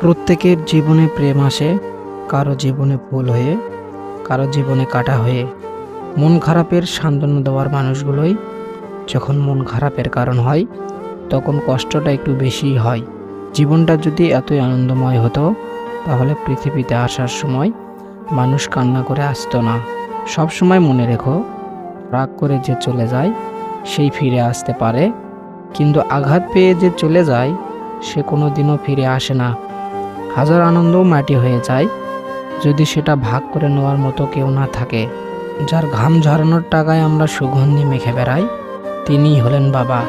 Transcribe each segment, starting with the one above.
প্রত্যেকের জীবনে প্রেম আসে, কারও জীবনে ফুল হয়ে, কারও জীবনে কাটা হয়ে। মন খারাপের সান্ত্বনা দেওয়ার মানুষগুলোই যখন মন খারাপের কারণ হয়, তখন কষ্টটা একটু বেশিই হয়। জীবনটা যদি এতই আনন্দময় হতো, তাহলে পৃথিবীতে আসার সময় মানুষ কান্না করে আসতো না। সব সময় মনে রেখো, রাগ করে যে চলে যায়, সেই ফিরে আসতে পারে। কিন্তু আঘাত পেয়ে যে চলে যায়, সে কোনো দিনও ফিরে আসে না। হাজার আনন্দও মাটি হয়ে যায়। যদি সেটা ভাগ করে নেওয়ার মতো কেউ না থাকে, যার ঘাম ঝরানোর টাকায় আমরা সুগন্ধি মেখে বেড়াই, তিনিই হলেন বাবা।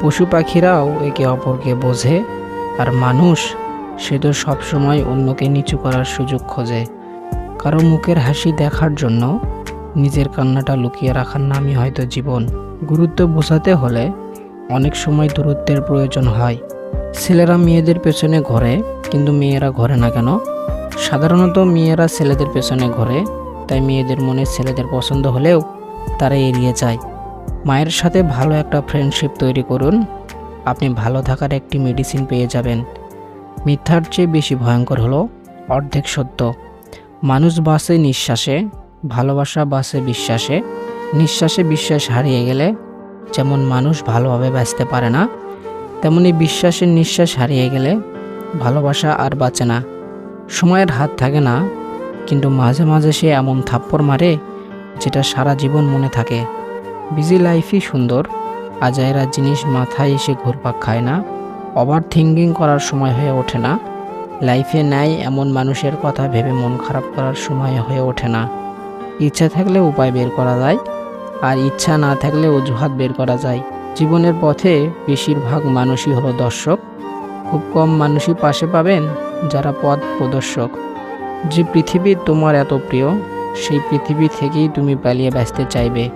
পশু পাখিরাও একে অপরকে বোঝে, আর মানুষ সে তো সবসময় অন্যকে নিচু করার সুযোগ খোঁজে। কারও মুখের হাসি দেখার জন্য নিজের কান্নাটা লুকিয়ে রাখার নামই হয়তো জীবন। গুরুত্ব বোঝাতে হলে অনেক সময় দূরত্বের প্রয়োজন হয়। ছেলেরা মেয়েদের পেছনে ঘোরে কিন্তু মেয়েরা ঘোরে না কেন? সাধারণত মেয়েরা ছেলেদের পেছনে ঘোরে, তাই মেয়েদের মনে ছেলেদের পছন্দ হলেও তারা এড়িয়ে যায়। মায়ের সাথে ভালো একটা ফ্রেন্ডশিপ তৈরি করুন। আপনি ভালো থাকার একটি মেডিসিন পেয়ে যাবেন। মিথ্যার চেয়ে বেশি ভয়ঙ্কর হলো অর্ধেক সত্য। মানুষ বাসে নিঃশ্বাসে, ভালোবাসা বাসে বিশ্বাসে। নিঃশ্বাসে বিশ্বাস হারিয়ে গেলে যেমন মানুষ ভালোভাবে বাঁচতে পারে না, তেমনি বিশ্বাসের নিঃশ্বাস হারিয়ে গেলে ভালোবাসা আর বাঁচে না। সময়ের হাত থাকে না, কিন্তু মাঝে মাঝে সে এমন থাপ্পড় মারে, যেটা সারা জীবন মনে থাকে। বিজি লাইফই সুন্দর, আজাইরা জিনিস মাথায় এসে ঘুরপাক খায় না ওভার থিঙ্কিং করার সময় হয়ে ওঠে না, লাইফে নাই এমন মানুষের কথা ভেবে মন খারাপ করার সময় হয়ে ওঠে না। ইচ্ছা থাকলে উপায় বের করা যায়, আর ইচ্ছা না থাকলে অজুহাত বের করা যায়। জীবনের পথে বেশিরভাগ মানুষই হলো দর্শক। খুব কম মানুষই পাশে পাবেন যারা পথ প্রদর্শক। যে পৃথিবী তোমার এত প্রিয়, সেই পৃথিবী থেকেই তুমি পালিয়ে ব্যস্তে চাইবে।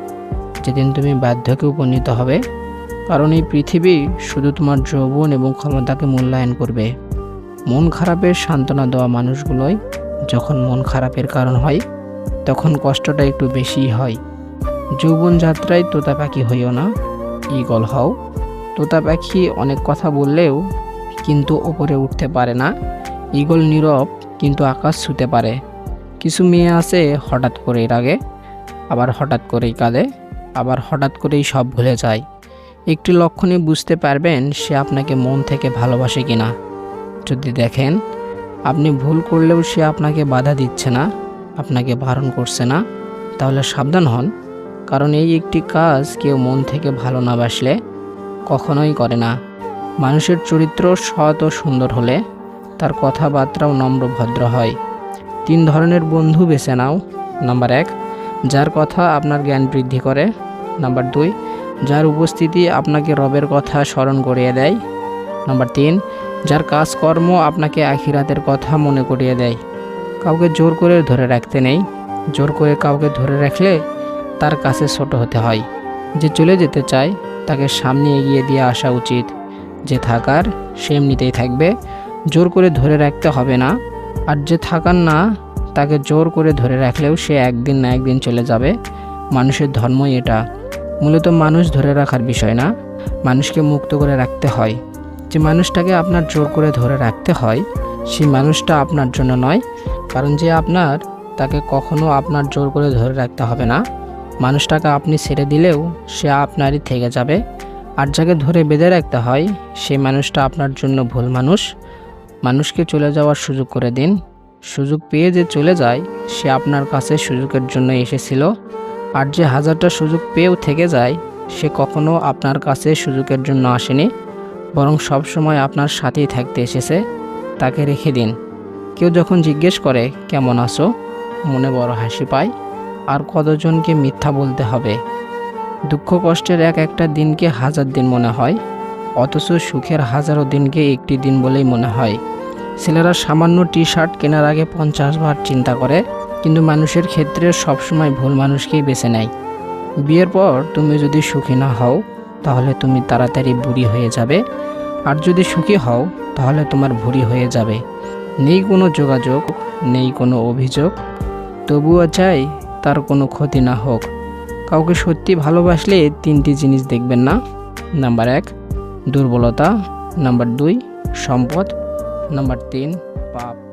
যেদিন তুমি বাধ্যকে উপনীত হবে, কারণ এই পৃথিবী শুধু তোমার যৌবন এবং ক্ষমতাকে মূল্যায়ন করবে। মন খারাপের সান্ত্বনা দেওয়া মানুষগুলোই যখন মন খারাপের কারণ হয়, তখন কষ্টটা একটু বেশিই হয়। যৌবন যাত্রায় তোতা পাখি হইও না। ইগল হও। তোতা পাখি অনেক কথা বললেও কিন্তু ওপরে উঠতে পারে না। ইগল নীরব কিন্তু আকাশ ছুতে পারে। কিছু মেয়ে আছে হঠাৎ করেই রাগে, আবার হঠাৎ করেই কাঁদে, আবার হঠাৎ করেই সব ভুলে যায়। একটি লক্ষণে বুঝতে পারবেন সে আপনাকে মন থেকে ভালোবাসে কিনা। যদি দেখেন, আপনি ভুল করলেও সে আপনাকে বাধা দিচ্ছে না, আপনাকে বারণ করছে না, তাহলে সাবধান হন। কারণ এই একটি কাজ কেউ মন থেকে ভালো না বাসলে কখনোই করে না। মানুষের চরিত্র সৎ ও সুন্দর হলে তার কথাবার্তাও নম্র ভদ্র হয়। তিন ধরনের বন্ধু বেছে নাও। নাম্বার এক, যার কথা আপনার জ্ঞান বৃদ্ধি করে। নাম্বার দুই, যার উপস্থিতি আপনাকে রবের কথা স্মরণ করিয়ে দেয়। নাম্বার তিন, যার কাজকর্ম আপনাকে আখিরাতের কথা মনে করিয়ে দেয়। কাউকে জোর করে ধরে রাখতে নেই। জোর করে কাউকে ধরে রাখলে তার কাছে ছোট হতে হয়। যে চলে যেতে চায়, তাকে সামনে এগিয়ে দিয়ে আসা উচিত। যে থাকার সে এমনিতেই থাকবে। জোর করে ধরে রাখতে হবে না। আর যে থাকার না, তাকে জোর করে ধরে রাখলেও সে একদিন না একদিন চলে যাবে। মানুষের ধর্মই এটা। মূলত মানুষ ধরে রাখার বিষয় না। মানুষকে মুক্ত করে রাখতে হয়। যে মানুষটাকে আপনার জোর করে ধরে রাখতে হয় সেই মানুষটা আপনার জন্য নয়। কারণ যে আপনার, তাকে কখনো আপনার জোর করে ধরে রাখতে হবে না। মানুষটাকে আপনি ছেড়ে দিলেও সে আপনারই থেকে যাবে। আর যাকে ধরে বেঁধে রাখতে হয় সেই মানুষটা আপনার জন্য ভুল মানুষ। মানুষকে চলে যাওয়ার সুযোগ করে দিন। সুযোগ পেয়ে যে চলে যায়, সে আপনার কাছে সুযোগের জন্য এসেছিল। আর যে হাজারটা সুযোগ পেয়েও থেকে যায়, সে কখনো আপনার কাছে সুযোগের জন্য আসেনি। বরং সব সময় আপনার সাথেই থাকতে এসেছে। তাকে রেখে দিন। কেউ যখন জিজ্ঞেস করে, কেমন আছো? মনে বড় হাসি পায়। আর কতজনকে মিথ্যা বলতে হবে? দুঃখ কষ্টের এক একটা দিনকে হাজার দিন মনে হয়, অথচ সুখের হাজারো দিনকে একটি দিন বলেই মনে হয়। ছেলেরা সামান্য টি শার্ট কেনার আগে পঞ্চাশ বার চিন্তা করে, কিন্তু মানুষের ক্ষেত্রে সবসময় ভুল মানুষকেই বেছে নেয়। বিয়ের পর তুমি যদি সুখী না হও, তাহলে তুমি তাড়াতাড়ি বুড়ি হয়ে যাবে। আর যদি সুখী হও, তাহলে তোমার ভুড়ি হয়ে যাবে। নেই কোনো যোগাযোগ, নেই কোনো অভিযোগ, তবুও চাই তার কোনো ক্ষতি না হোক। কাউকে সত্যি ভালোবাসলে তিনটি জিনিস দেখবেন না। নাম্বার এক, দুর্বলতা। নাম্বার দুই, সম্পদ। নাম্বার তিন, পাপ।